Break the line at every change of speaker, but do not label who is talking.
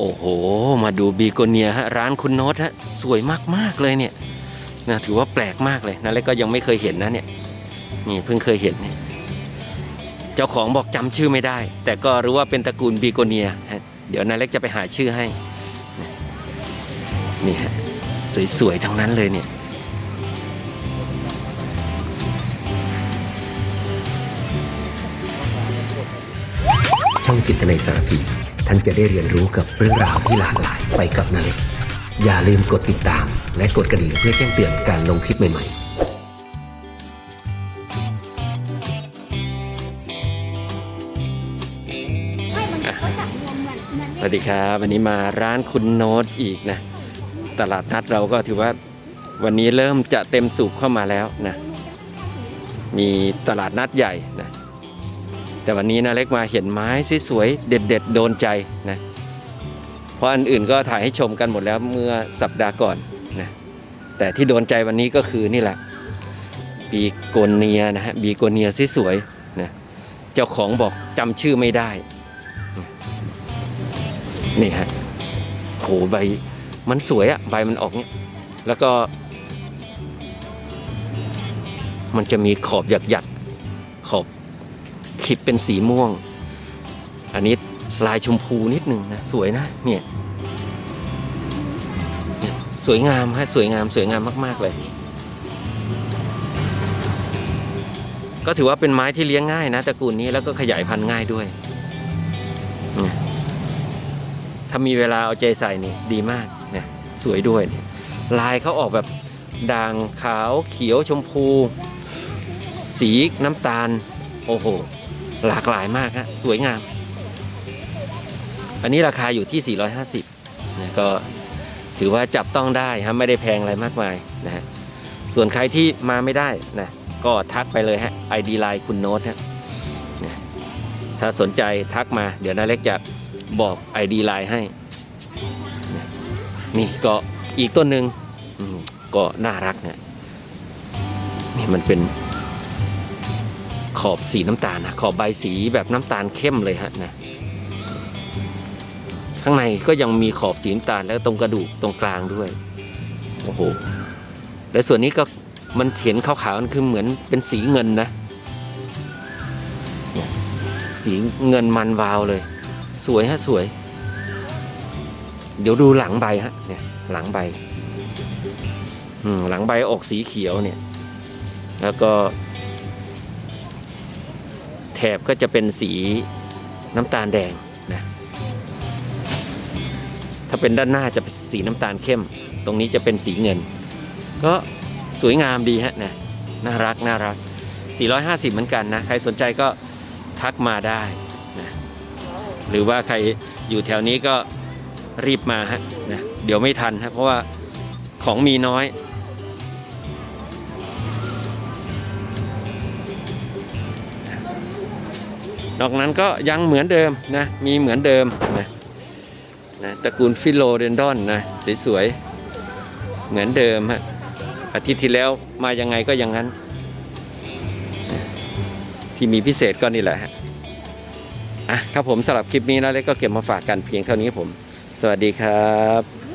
โอ้โห มาดูบีโกเนียฮะร้านคุณโนตฮะสวยมากๆเลยเนี่ยนะถือว่าแปลกมากเลยนะแล้วก็ยังไม่เคยเห็นนะเนี่ยนี่เพิ่งเคยเห็นเนี่ยเจ้าของบอกจำชื่อไม่ได้ แต่ก็รู้ว่าเป็นตระกูลบีโกเนียฮะเดี๋ยวนาเล็กจะไปหาชื่อให้นี่ฮะสวยๆทั้งนั้นเลยเนี่ย
ช่องจิตในสารพี ท่านจะได้เรียนรู้กับเรื่องราวที่หลากหลายไปกับนาเล็กอย่าลืมกดติดตาม และกดกระดิ่งเพื่อแจ้งเตือนการลงคลิปใหม่
ทัก็จับรวมมันมัน
สวัสดีครับวันนี้มาร้านคุณโน้ตอีกนะ ตลาดนัดเราก็ถือว่าวันนี้เริ่มจะเต็มสูบเข้ามาแล้วนะ มีตลาดนัดใหญ่นะ แต่วันนี้นะเล็กมาเห็นไม้สวยๆเด็ด ๆ โดนใจนะเพราะอันอื่นก็ถ่ายให้ชมกันหมดแล้วเมื่อสัปดาห์ก่อนนะแต่ที่โดนใจวันนี้ก็คือนี่แหละบีโกเนียนะฮะบีโกเนียสวยๆนะเจ้าของบอกจำชื่อไม่ได้ นี่ฮะโหใบมันสวยอะใบมันออกเนี่ยแล้วก็ มันจะมีขอบหยักหยักๆขอบ ขีดเป็นสีม่วง อันนี้ลายชมพูนิดหนึ่งนะ สวยนะเนี่ยสวยงามฮะสวยงามสวยงามมาก ๆ เลย ก็ถือว่าเป็นไม้ที่เลี้ยงง่ายนะตระกูลนี้แล้วก็ขยายพันธุ์ง่ายด้วยเนี่ยถ้ามีเวลาเอาใจใส่นี่ดีมากเนี่ยสวยด้วยเนี่ยลายเขาออกแบบด่างขาวเขียวชมพู สีน้ำตาล โอ้โห หลากหลายมากฮะสวยงาม อันนี้ราคาอยู่ที่ 450นะก็ถือว่าจับต้องได้ฮะไม่ได้แพงอะไรมากมายนะฮะส่วนใครที่มาไม่ได้นะก็ทักไปเลยฮะ ID Line คุณโน้ตฮะนะถ้าสนใจทักมา เดี๋ยวนาเล็กจะบอก ID ไลน์ให้ นี่ก็อีกต้นหนึ่งก็น่ารักนี่ยนี่มันเป็น ขอบสีน้ำตาลนะขอบใบสีแบบน้ำตาลเข้มเลยฮะนะข้างในก็ยังมีขอบสีน้ำตาลแล้วตรงกระดูกตรงกลางด้วยโอ้โหและส่วนนี้ก็มันเห็นขาวๆมันคือเหมือนเป็นสีเงินนะสีเงินมันวาวเลย สวยฮะสวย เดี๋ยวดูหลังใบฮะเนี่ยหลังใบหลังใบออกสีเขียวเนี่ย แล้วก็ แถบก็จะเป็นสีน้ำตาลแดงนะถ้าเป็นด้านหน้าจะเป็นสีน้ำตาลเข้ม ตรงนี้จะเป็นสีเงิน ก็สวยงามดีฮะนะน่ารักน่ารัก 450 เหมือนกันนะ ใครสนใจก็ทักมาได้นะหรือว่าใครอยู่แถวนี้ก็รีบมาฮะนะเดี๋ยวไม่ทันฮะเพราะว่าของมีน้อย นอกนั้นก็ยังเหมือนเดิมนะ มีเหมือนเดิมนะนะตระกูลฟิโลเดนดอนนะสวยๆ เหมือนเดิมฮะอาทิตย์ที่แล้วมายังไงก็อย่างนั้น ที่มีพิเศษก็นี่แหละฮะอะครับผมสำหรับคลิปนี้นะเล็กก็เก็บมาฝากกันเพียงเท่านี้ผม สวัสดีครับ